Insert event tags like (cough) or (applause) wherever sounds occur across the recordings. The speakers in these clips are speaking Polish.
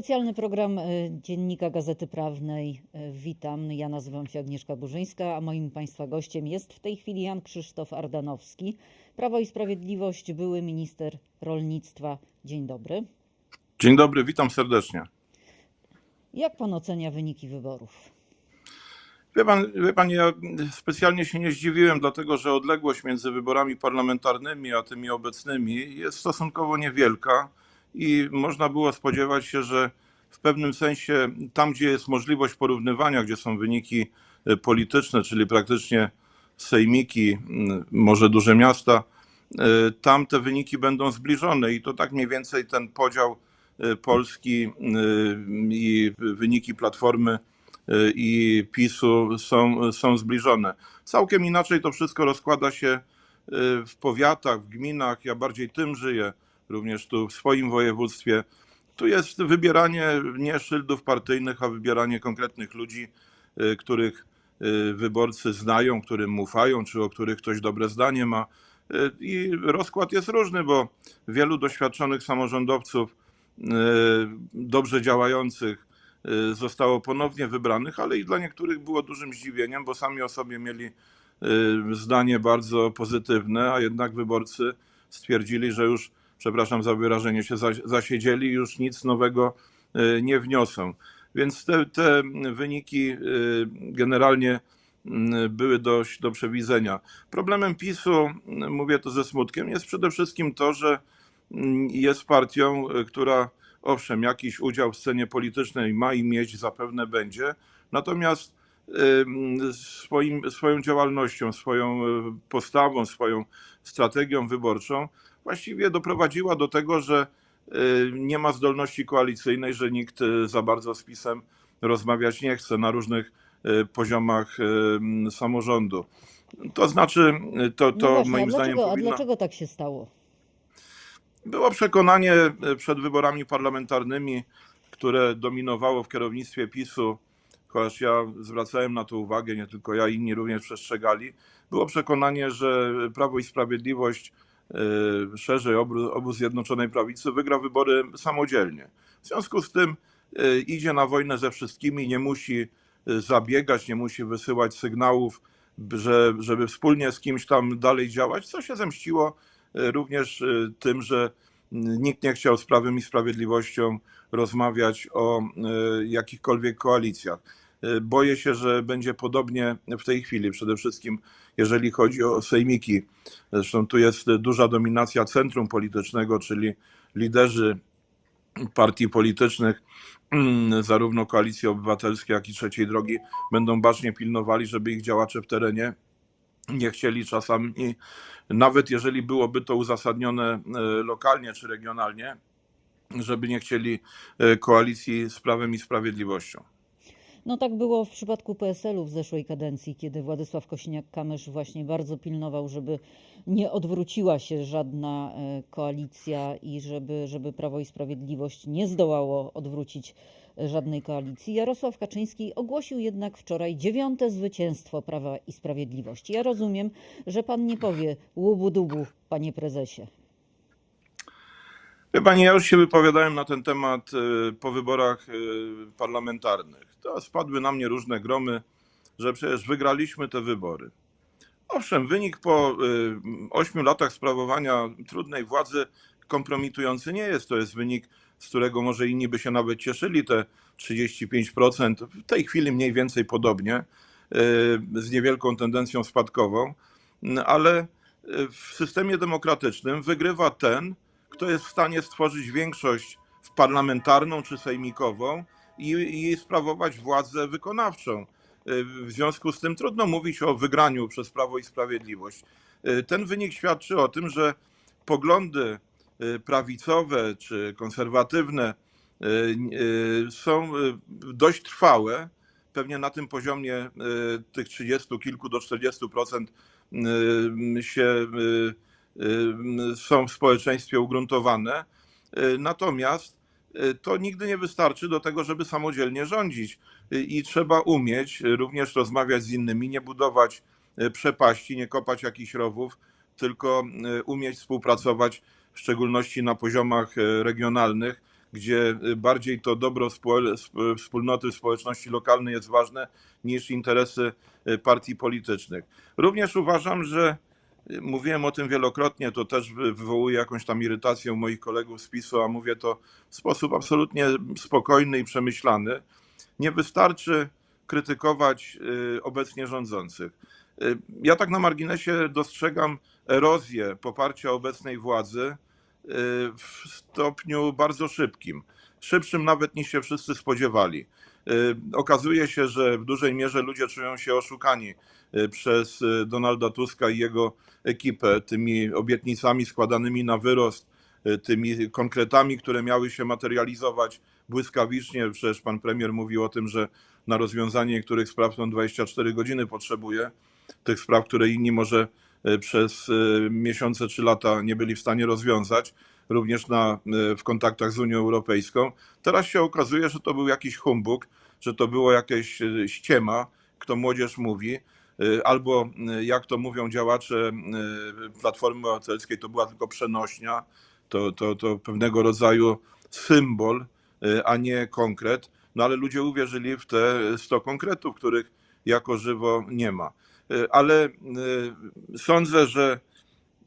Specjalny program e, Dziennika Gazety Prawnej. E, Witam, ja nazywam się Agnieszka Burzyńska, a moim Państwa gościem jest w tej chwili Jan Krzysztof Ardanowski, Prawo i Sprawiedliwość, były minister rolnictwa. Dzień dobry. Dzień dobry, witam serdecznie. Jak Pan ocenia wyniki wyborów? Wie pan, wie pan, ja specjalnie się nie zdziwiłem, dlatego że odległość między wyborami parlamentarnymi a tymi obecnymi jest stosunkowo niewielka i można było spodziewać się, że w pewnym sensie tam, gdzie jest możliwość porównywania, gdzie są wyniki e, polityczne, czyli praktycznie sejmiki, może duże miasta, e, tam te wyniki będą zbliżone i to tak mniej więcej ten podział e, Polski i wyniki Platformy i PiSu są, są zbliżone. Całkiem inaczej to wszystko rozkłada się w powiatach, w gminach. Ja bardziej tym żyję, również tu w swoim województwie. Tu jest wybieranie nie szyldów partyjnych, a wybieranie konkretnych ludzi, e, których e, wyborcy znają, którym ufają, czy o których ktoś dobre zdanie ma. E, I rozkład jest różny, bo wielu doświadczonych samorządowców, dobrze działających, zostało ponownie wybranych, ale i dla niektórych było dużym zdziwieniem, bo sami o sobie mieli zdanie bardzo pozytywne, a jednak wyborcy stwierdzili, że już, przepraszam za wyrażenie się, zasiedzieli i już nic nowego e, nie wniosą. Więc te, te wyniki e, generalnie były dość do przewidzenia. Problemem PiSu, mówię to ze smutkiem, jest przede wszystkim to, że jest partią, e, która owszem, jakiś udział w scenie politycznej ma i mieć, zapewne będzie, natomiast swoim, swoją działalnością, swoją postawą, swoją strategią wyborczą właściwie doprowadziła do tego, że e, nie ma zdolności koalicyjnej, że nikt e, za bardzo z PiSem rozmawiać nie chce na różnych e, poziomach samorządu. To znaczy, to, to no właśnie, moim zdaniem dlaczego, powinno... a dlaczego tak się stało? Było przekonanie przed wyborami parlamentarnymi, które dominowało w kierownictwie PiSu, chociaż ja zwracałem na to uwagę, nie tylko ja, inni również przestrzegali. Było przekonanie, że Prawo i Sprawiedliwość, szerzej obóz, obóz Zjednoczonej Prawicy, wygra wybory samodzielnie. W związku z tym e, idzie na wojnę ze wszystkimi, nie musi e, zabiegać, nie musi wysyłać sygnałów, że, żeby wspólnie z kimś tam dalej działać, co się zemściło również tym, że nikt nie chciał z Prawem i Sprawiedliwością rozmawiać o jakichkolwiek koalicjach. E, Boję się, że będzie podobnie w tej chwili, przede wszystkim jeżeli chodzi o sejmiki. Zresztą tu jest duża dominacja centrum politycznego, czyli liderzy partii politycznych, (clears throat) zarówno Koalicji Obywatelskiej, jak i Trzeciej Drogi, będą bacznie pilnowali, żeby ich działacze w terenie nie chcieli czasami, nawet jeżeli byłoby to uzasadnione e, lokalnie czy regionalnie, żeby nie chcieli e, koalicji z Prawem i Sprawiedliwością. No tak było w przypadku PSL-u w zeszłej kadencji, kiedy Władysław Kosiniak-Kamysz właśnie bardzo pilnował, żeby nie odwróciła się żadna e, koalicja i żeby, żeby Prawo i Sprawiedliwość nie zdołało odwrócić e, żadnej koalicji. Jarosław Kaczyński ogłosił jednak wczoraj dziewiąte zwycięstwo Prawa i Sprawiedliwości. Ja rozumiem, że pan nie powie łubu-dubu, panie prezesie. Wie pani, ja już się wypowiadałem na ten temat e, po wyborach e, parlamentarnych. To spadły na mnie różne gromy, że przecież wygraliśmy te wybory. Owszem, wynik po e, ośmiu latach sprawowania trudnej władzy kompromitujący nie jest. To jest wynik, z którego może inni by się nawet cieszyli, te 35%. W tej chwili mniej więcej podobnie, z niewielką tendencją spadkową, ale w systemie demokratycznym wygrywa ten, kto jest w stanie stworzyć większość parlamentarną czy sejmikową i, i sprawować władzę wykonawczą. Y, W związku z tym trudno mówić o wygraniu przez Prawo i Sprawiedliwość. Y, Ten wynik świadczy o tym, że poglądy y, prawicowe czy konserwatywne są dość trwałe, pewnie na tym poziomie tych 30 kilku do 40% y, się są w społeczeństwie ugruntowane. Y, Natomiast y, to nigdy nie wystarczy do tego, żeby samodzielnie rządzić Y, i trzeba umieć y, również rozmawiać z innymi, nie budować y, przepaści, nie kopać jakichś rowów, tylko y, umieć współpracować, w szczególności na poziomach y, regionalnych, gdzie bardziej to dobro wspólnoty, społeczności lokalnej jest ważne niż interesy y, partii politycznych. Również uważam, że y, mówiłem o tym wielokrotnie, to też wy- wywołuje jakąś tam irytację u moich kolegów z PiSu, a mówię to w sposób absolutnie spokojny i przemyślany. Nie wystarczy krytykować y, obecnie rządzących. Y, Ja tak na marginesie dostrzegam erozję poparcia obecnej władzy y, w stopniu bardzo szybkim. Szybszym nawet niż się wszyscy spodziewali. Y, Okazuje się, że w dużej mierze ludzie czują się oszukani y, przez y, Donalda Tuska i jego ekipę tymi obietnicami składanymi na wyrost, tymi konkretami, które miały się materializować błyskawicznie. Przecież pan premier mówił o tym, że na rozwiązanie niektórych spraw on 24 godziny potrzebuje, tych spraw, które inni może przez miesiące czy lata nie byli w stanie rozwiązać, również na, y, w kontaktach z Unią Europejską. Teraz się okazuje, że to był jakiś humbug, że to było jakieś y, ściema, kto młodzież mówi, y, albo jak to mówią działacze Platformy Obywatelskiej, to była tylko przenośnia, to, to, to pewnego rodzaju symbol, a nie konkret. No ale ludzie uwierzyli w te 100 konkretów, których jako żywo nie ma. Ale sądzę, że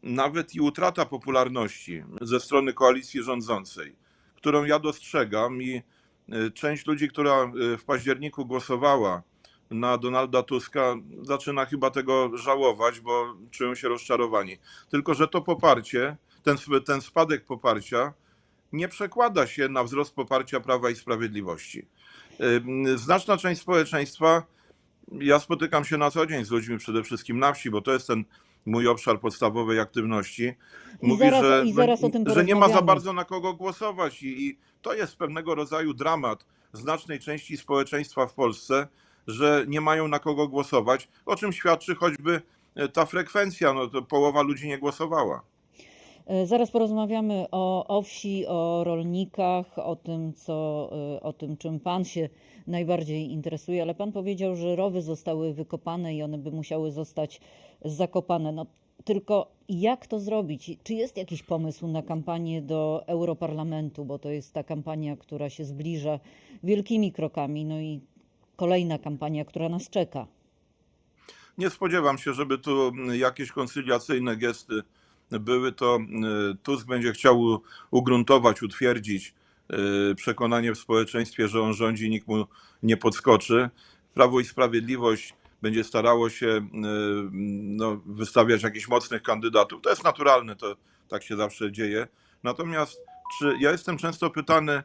nawet i utrata popularności ze strony koalicji rządzącej, którą ja dostrzegam i y, część ludzi, która y, w październiku głosowała na Donalda Tuska, zaczyna chyba tego żałować, bo czują się rozczarowani. Tylko, że to poparcie, ten, ten spadek poparcia nie przekłada się na wzrost poparcia Prawa i Sprawiedliwości. Y, Znaczna część społeczeństwa, ja spotykam się na co dzień z ludźmi przede wszystkim na wsi, bo to jest ten mój obszar podstawowej aktywności. I zaraz- i zaraz o tym że nie ma za bardzo na kogo głosować i, i to jest pewnego rodzaju dramat znacznej części społeczeństwa w Polsce, że nie mają na kogo głosować, o czym świadczy choćby e, ta frekwencja, no to połowa ludzi nie głosowała. E, Zaraz porozmawiamy o, o wsi, o rolnikach, o tym, co, e, o tym, czym Pan się najbardziej interesuje, ale Pan powiedział, że rowy zostały wykopane i one by musiały zostać zakopane. No, tylko jak to zrobić? Czy jest jakiś pomysł na kampanię do Europarlamentu, bo to jest ta kampania, która się zbliża wielkimi krokami, no i kolejna kampania, która nas czeka. Nie spodziewam się, żeby tu jakieś koncyliacyjne gesty były. To y, Tusk będzie chciał ugruntować, utwierdzić y, przekonanie w społeczeństwie, że on rządzi, nikt mu nie podskoczy. Prawo i Sprawiedliwość będzie starało się y, no, wystawiać jakichś mocnych kandydatów. To jest naturalne, to tak się zawsze dzieje. Natomiast czy ja jestem często pytany,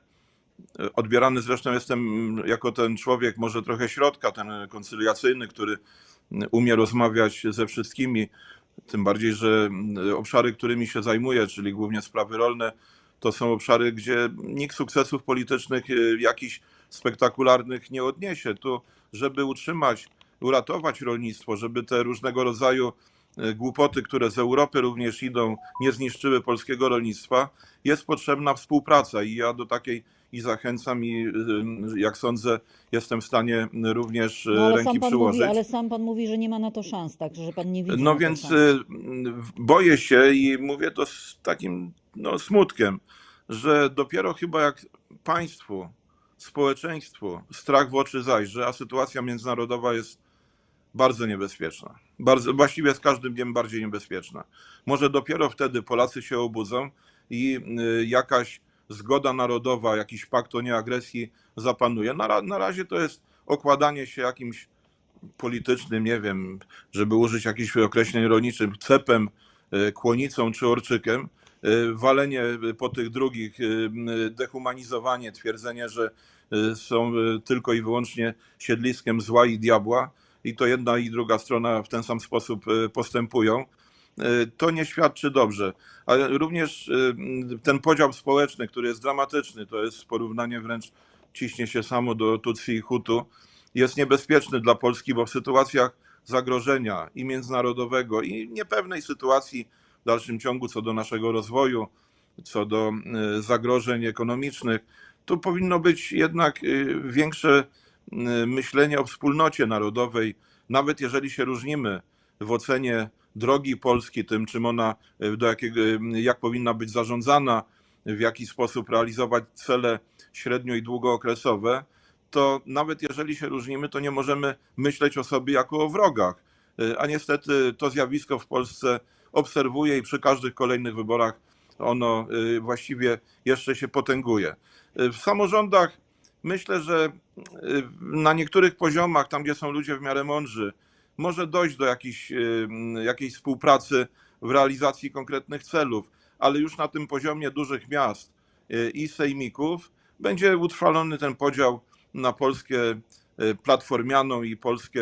odbierany zresztą jestem jako ten człowiek może trochę środka, ten koncyliacyjny, który umie rozmawiać ze wszystkimi, tym bardziej, że obszary, którymi się zajmuję, czyli głównie sprawy rolne, to są obszary, gdzie nikt sukcesów politycznych y, jakichś spektakularnych nie odniesie. Tu, żeby utrzymać, uratować rolnictwo, żeby te różnego rodzaju y, głupoty, które z Europy również idą, nie zniszczyły polskiego rolnictwa, jest potrzebna współpraca i ja do takiej i zachęcam i y, jak sądzę, jestem w stanie również y, No, ręki sam pan przyłożyć. mówi, ale sam Pan mówi, że nie ma na to szans, tak, że Pan nie widzi No więc y, boję się i mówię to z takim no, smutkiem, że dopiero chyba jak państwu, społeczeństwu strach w oczy zajrzy, a sytuacja międzynarodowa jest bardzo niebezpieczna. Bardzo, właściwie z każdym dniem bardziej niebezpieczna. Może dopiero wtedy Polacy się obudzą i jakaś zgoda narodowa, jakiś pakt o nieagresji zapanuje. Na, na razie to jest okładanie się jakimś politycznym, nie wiem, żeby użyć jakichś określeń rolniczych, cepem, y, kłonicą czy orczykiem, y, walenie po tych drugich, dehumanizowanie, twierdzenie, że są tylko i wyłącznie siedliskiem zła i diabła i to jedna i druga strona w ten sam sposób postępują. Y, To nie świadczy dobrze. Ale również y, ten podział społeczny, który jest dramatyczny, to jest porównanie wręcz ciśnie się samo do Tutsi i Hutu, jest niebezpieczny dla Polski, bo w sytuacjach zagrożenia i międzynarodowego, i niepewnej sytuacji w dalszym ciągu co do naszego rozwoju, co do y, zagrożeń ekonomicznych, tu powinno być jednak większe myślenie o wspólnocie narodowej, nawet jeżeli się różnimy w ocenie drogi Polski, tym czym ona, y, do jakiego, y, jak powinna być zarządzana, w jaki sposób realizować cele średnio i długookresowe, to nawet jeżeli się różnimy, to nie możemy myśleć o sobie jako o wrogach. A niestety to zjawisko w Polsce obserwuję i przy każdych kolejnych wyborach ono właściwie jeszcze się potęguje. W samorządach myślę, że na niektórych poziomach, tam gdzie są ludzie w miarę mądrzy, może dojść do jakiejś, y, jakiejś współpracy w realizacji konkretnych celów, ale już na tym poziomie dużych miast y, i sejmików będzie utrwalony ten podział na Polskę y, platformianą i Polskę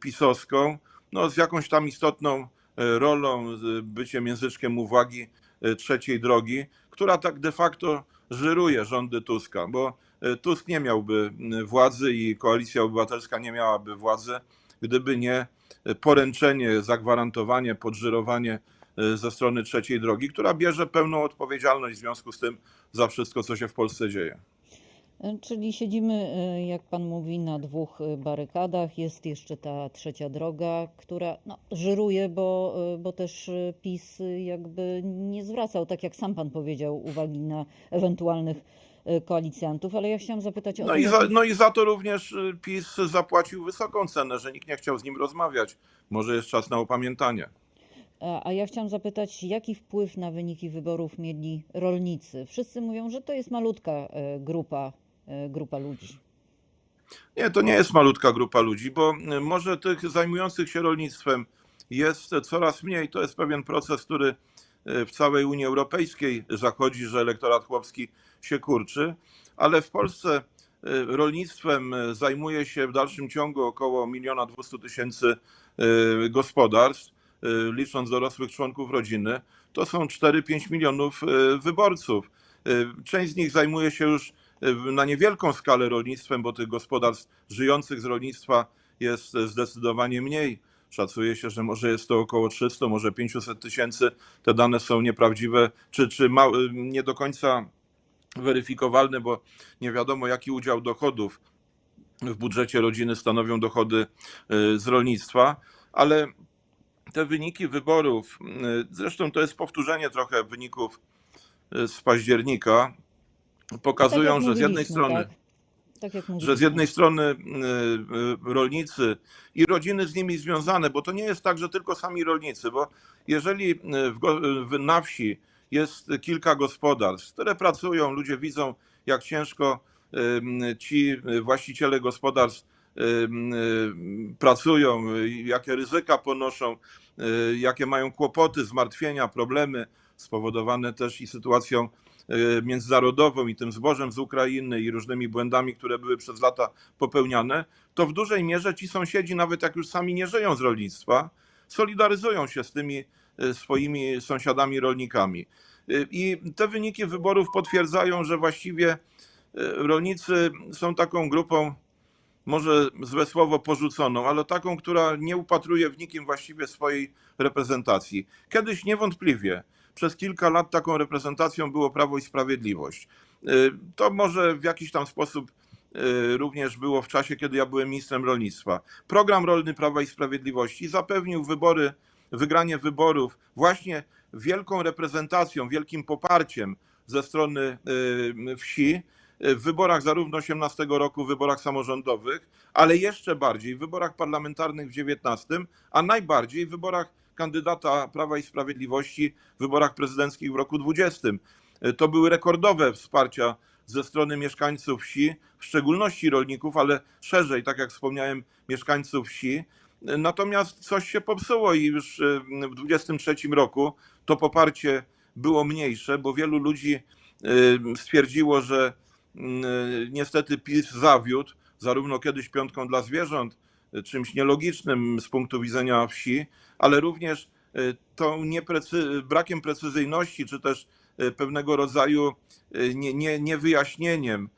pisowską, no z jakąś tam istotną rolą, byciem języczkiem uwagi trzeciej drogi, która tak de facto żyruje rządy Tuska, bo Tusk nie miałby władzy i Koalicja Obywatelska nie miałaby władzy, gdyby nie poręczenie, zagwarantowanie, podżyrowanie y, ze strony trzeciej drogi, która bierze pełną odpowiedzialność w związku z tym za wszystko, co się w Polsce dzieje. E, Czyli siedzimy, e, jak pan mówi, na dwóch e, barykadach. Jest jeszcze ta trzecia droga, która no, żyruje, bo, e, bo też e, PiS e, jakby nie zwracał, tak jak sam pan powiedział, uwagi na ewentualnych e, koalicjantów. Ale ja chciałam zapytać o No to, i, za, no i za to również y, PiS zapłacił wysoką cenę, że nikt nie chciał z nim rozmawiać. Może jest czas na opamiętanie. A, ja chciałam zapytać, jaki wpływ na wyniki wyborów mieli rolnicy? Wszyscy mówią, że to jest malutka e, grupa, grupa ludzi. Nie, to nie jest malutka grupa ludzi, bo y, może tych zajmujących się rolnictwem jest coraz mniej. To jest pewien proces, który y, w całej Unii Europejskiej zachodzi, że elektorat chłopski się kurczy, ale w Polsce y, rolnictwem y, zajmuje się w dalszym ciągu około 1 200 tysięcy y, gospodarstw, licząc dorosłych członków rodziny. To są 4-5 milionów wyborców. Część z nich zajmuje się już na niewielką skalę rolnictwem, bo tych gospodarstw żyjących z rolnictwa jest zdecydowanie mniej. Szacuje się, że może jest to około 300, może 500 tysięcy. Te dane są nieprawdziwe, czy, czy ma, nie do końca weryfikowalne, bo nie wiadomo, jaki udział dochodów w budżecie rodziny stanowią dochody y, z rolnictwa, ale te wyniki wyborów, y, zresztą to jest powtórzenie trochę wyników y, z października, pokazują, Tak jak że z jednej strony Tak? Tak że z jednej strony rolnicy i rodziny z nimi związane, bo to nie jest tak, że tylko sami rolnicy, bo jeżeli na wsi jest kilka gospodarstw, które pracują, ludzie widzą, jak ciężko ci właściciele gospodarstw pracują, jakie ryzyka ponoszą, y, jakie mają kłopoty, zmartwienia, problemy spowodowane też i sytuacją y, międzynarodową i tym zbożem z Ukrainy i różnymi błędami, które były przez lata popełniane, to w dużej mierze ci sąsiedzi, nawet jak już sami nie żyją z rolnictwa, solidaryzują się z tymi swoimi sąsiadami rolnikami. Y, I te wyniki wyborów potwierdzają, że właściwie y, rolnicy są taką grupą, może złe słowo porzuconą, ale taką, która nie upatruje w nikim właściwie swojej reprezentacji. Kiedyś niewątpliwie przez kilka lat taką reprezentacją było Prawo i Sprawiedliwość. To może w jakiś tam sposób również było w czasie, kiedy ja byłem ministrem rolnictwa. Program rolny Prawa i Sprawiedliwości zapewnił wybory, wygranie wyborów właśnie wielką reprezentacją, wielkim poparciem ze strony y, wsi w wyborach zarówno 18 roku, w wyborach samorządowych, ale jeszcze bardziej w wyborach parlamentarnych w 19, a najbardziej w wyborach kandydata Prawa i Sprawiedliwości w wyborach prezydenckich w roku 20. To były rekordowe wsparcia ze strony mieszkańców wsi, w szczególności rolników, ale szerzej, tak jak wspomniałem, mieszkańców wsi. Natomiast coś się popsuło i już y, w 23 roku to poparcie było mniejsze, bo wielu ludzi y, stwierdziło, że y, niestety PiS zawiódł, zarówno kiedyś piątką dla zwierząt, czymś nielogicznym z punktu widzenia wsi, ale również tą brakiem precyzyjności, czy też pewnego rodzaju nie, nie, niewyjaśnieniem,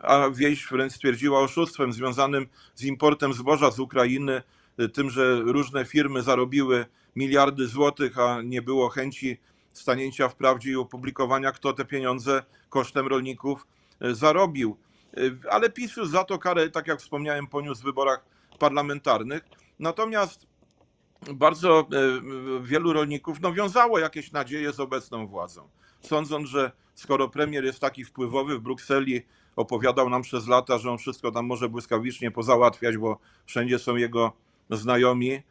a wieś wręcz stwierdziła oszustwem związanym z importem zboża z Ukrainy, tym, że różne firmy zarobiły miliardy złotych, a nie było chęci stanięcia w prawdzie i opublikowania, kto te pieniądze kosztem rolników y, zarobił. Y, Ale PiS już za to karę, tak jak wspomniałem, poniósł w wyborach parlamentarnych. Natomiast bardzo e, wielu rolników no, wiązało jakieś nadzieje z obecną władzą, sądząc, że skoro premier jest taki wpływowy w Brukseli, opowiadał nam przez lata, że on wszystko tam może błyskawicznie pozałatwiać, bo wszędzie są jego znajomi, y,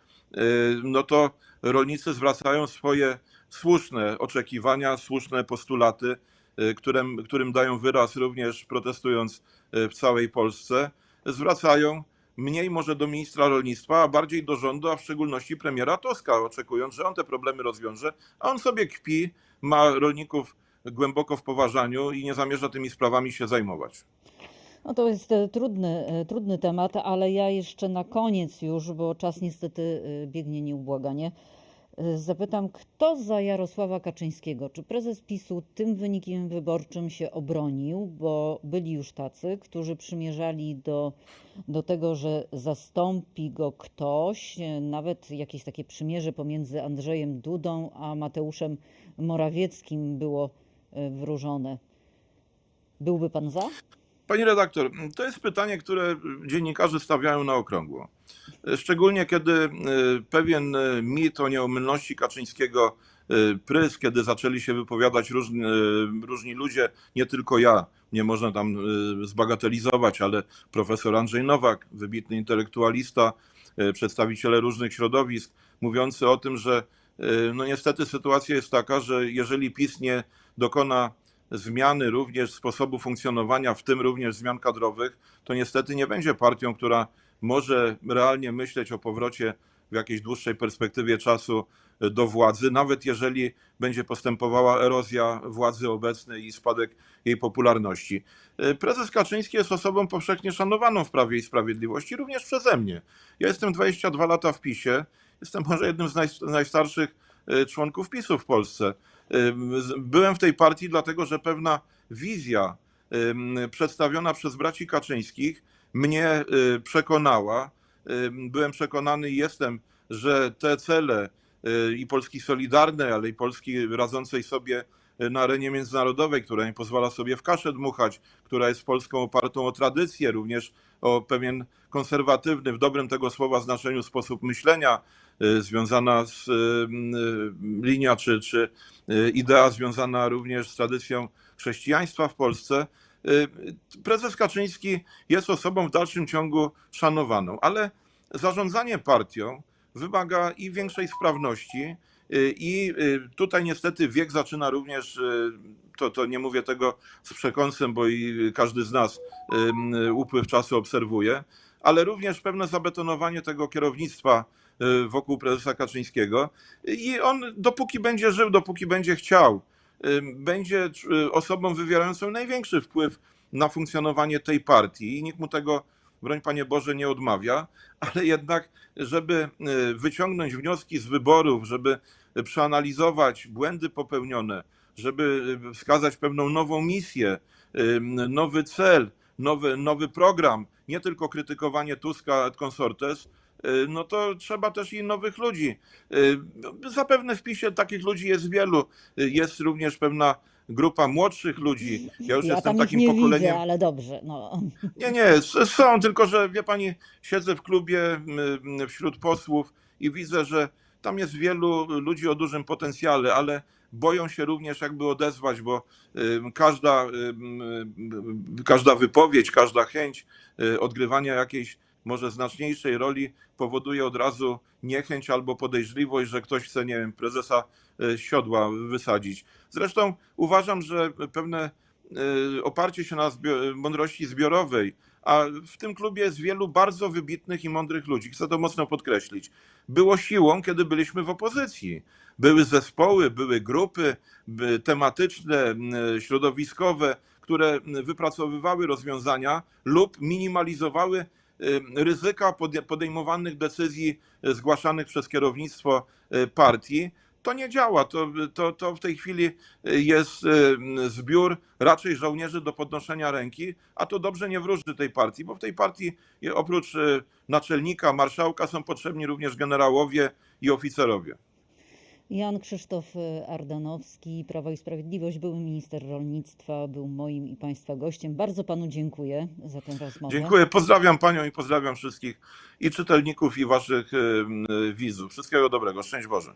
no to rolnicy zwracają swoje słuszne oczekiwania, słuszne postulaty, y, którym, którym dają wyraz również protestując y, w całej Polsce, zwracają mniej może do ministra rolnictwa, a bardziej do rządu, a w szczególności premiera Tuska, oczekując, że on te problemy rozwiąże, a on sobie kpi, ma rolników głęboko w poważaniu i nie zamierza tymi sprawami się zajmować. No to jest e, trudny, e, trudny temat, ale ja jeszcze na koniec już, bo czas niestety e, biegnie nieubłaganie, zapytam, kto za Jarosława Kaczyńskiego? Czy prezes PiSu tym wynikiem wyborczym się obronił, bo byli już tacy, którzy przymierzali do, do tego, że zastąpi go ktoś, nawet jakieś takie przymierze pomiędzy Andrzejem Dudą a Mateuszem Morawieckim było wróżone. Byłby pan za? Pani redaktor, to jest pytanie, które dziennikarze stawiają na okrągło. Szczególnie kiedy y, pewien y, mit o nieomylności Kaczyńskiego y, prys, kiedy zaczęli się wypowiadać różni, różni ludzie, nie tylko ja, nie można tam zbagatelizować, ale profesor Andrzej Nowak, wybitny intelektualista, przedstawiciele różnych środowisk, mówiący o tym, że no niestety sytuacja jest taka, że jeżeli PiS nie dokona zmiany również sposobu funkcjonowania, w tym również zmian kadrowych, to niestety nie będzie partią, która może realnie myśleć o powrocie w jakiejś dłuższej perspektywie czasu do władzy, nawet jeżeli będzie postępowała erozja władzy obecnej i spadek jej popularności. Prezes Kaczyński jest osobą powszechnie szanowaną w Prawie i Sprawiedliwości, również przeze mnie. Ja jestem 22 lata w PiSie, jestem może jednym z naj, najstarszych e, członków PiSu w Polsce. Byłem w tej partii dlatego, że pewna wizja przedstawiona przez braci Kaczyńskich mnie y, przekonała. Byłem przekonany i jestem, że te cele y, i Polski Solidarnej, ale i Polski radzącej sobie na arenie międzynarodowej, która nie pozwala sobie w kaszę dmuchać, która jest Polską opartą o tradycję, również o pewien konserwatywny, w dobrym tego słowa znaczeniu sposób myślenia, związana z y, y, linia czy, czy y, idea związana również z tradycją chrześcijaństwa w Polsce. Y, Prezes Kaczyński jest osobą w dalszym ciągu szanowaną, ale zarządzanie partią wymaga i większej sprawności, y, i y, tutaj niestety wiek zaczyna również, y, to, to nie mówię tego z przekąsem, bo i każdy z nas upływ czasu obserwuje, ale również pewne zabetonowanie tego kierownictwa y, wokół prezesa Kaczyńskiego. I on dopóki będzie żył, dopóki będzie chciał, ym, będzie y, osobą wywierającą największy wpływ na funkcjonowanie tej partii. I nikt mu tego, broń Panie Boże, nie odmawia, ale jednak, żeby y, wyciągnąć wnioski z wyborów, żeby przeanalizować błędy popełnione, żeby y, wskazać pewną nową misję, nowy cel, nowy, nowy program, nie tylko krytykowanie Tuska et consortes, y, no to trzeba też i nowych ludzi. Y, Zapewne w PiSie takich ludzi jest wielu. Y, Jest również pewna grupa młodszych ludzi. Ja już Ja jestem takim nie pokoleniem. widzę, ale dobrze. No. Nie, nie, są, tylko że wie pani, siedzę w klubie wśród posłów i widzę, że tam jest wielu ludzi o dużym potencjale, ale boją się również jakby odezwać, bo każda, każda wypowiedź, każda chęć y, odgrywania jakiejś może znaczniejszej roli powoduje od razu niechęć albo podejrzliwość, że ktoś chce, nie wiem, prezesa y, siodła wysadzić. Zresztą uważam, że pewne y, oparcie się na zbio- mądrości zbiorowej, a w tym klubie jest wielu bardzo wybitnych i mądrych ludzi. Chcę to mocno podkreślić. Było siłą, kiedy byliśmy w opozycji. Były zespoły, były grupy tematyczne, m, środowiskowe, które wypracowywały rozwiązania lub minimalizowały ryzyka pode- podejmowanych decyzji y, zgłaszanych przez kierownictwo y, partii. To nie działa. To, to, to w tej chwili jest y, zbiór raczej żołnierzy do podnoszenia ręki, a to dobrze nie wróży tej partii, bo w tej partii y, oprócz y, naczelnika, marszałka są potrzebni również generałowie i oficerowie. Jan Krzysztof e, Ardanowski, Prawo i Sprawiedliwość, były minister rolnictwa, był moim i Państwa gościem. Bardzo Panu dziękuję za tę rozmowę. Dziękuję, pozdrawiam Panią i pozdrawiam wszystkich i czytelników, i Waszych y, y, widzów. Wszystkiego dobrego, szczęść Boże.